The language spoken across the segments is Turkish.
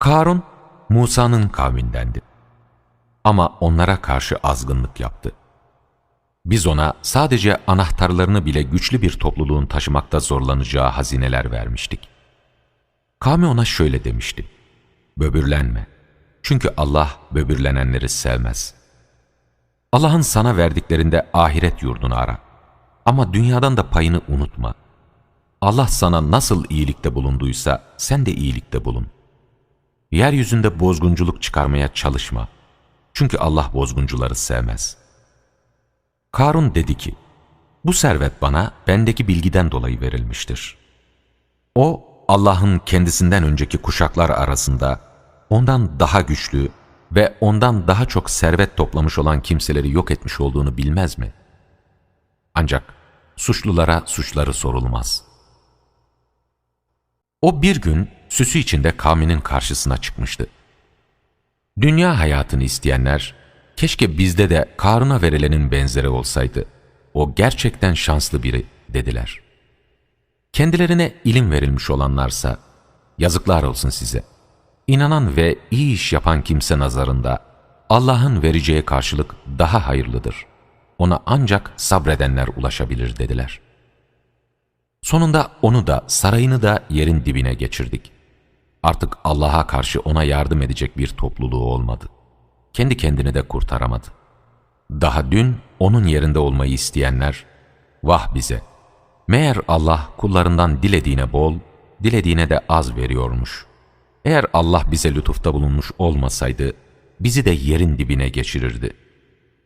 Karun, Musa'nın kavmindendi. Ama onlara karşı azgınlık yaptı. Biz ona sadece anahtarlarını bile güçlü bir topluluğun taşımakta zorlanacağı hazineler vermiştik. Kavmi ona şöyle demişti. Böbürlenme. Çünkü Allah böbürlenenleri sevmez. Allah'ın sana verdiklerinde ahiret yurdunu ara. Ama dünyadan da payını unutma. Allah sana nasıl iyilikte bulunduysa sen de iyilikte bulun. Yeryüzünde bozgunculuk çıkarmaya çalışma. Çünkü Allah bozguncuları sevmez. Karun dedi ki, bu servet bana bendeki bilgiden dolayı verilmiştir. O, Allah'ın kendisinden önceki kuşaklar arasında ondan daha güçlü ve ondan daha çok servet toplamış olan kimseleri yok etmiş olduğunu bilmez mi? Ancak suçlulara suçları sorulmaz. O bir gün süsü içinde kavminin karşısına çıkmıştı. Dünya hayatını isteyenler, keşke bizde de Karun'a verilenin benzeri olsaydı. O gerçekten şanslı biri dediler. Kendilerine ilim verilmiş olanlarsa, yazıklar olsun size. İnanan ve iyi iş yapan kimse nazarında Allah'ın vereceği karşılık daha hayırlıdır. Ona ancak sabredenler ulaşabilir dediler. Sonunda onu da sarayını da yerin dibine geçirdik. Artık Allah'a karşı ona yardım edecek bir topluluğu olmadı. Kendi kendini de kurtaramadı. Daha dün onun yerinde olmayı isteyenler, vah bize! Meğer Allah kullarından dilediğine bol, dilediğine de az veriyormuş. Eğer Allah bize lütufta bulunmuş olmasaydı, bizi de yerin dibine geçirirdi.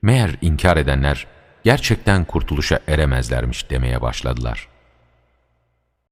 Meğer inkar edenler, gerçekten kurtuluşa eremezlermiş demeye başladılar.''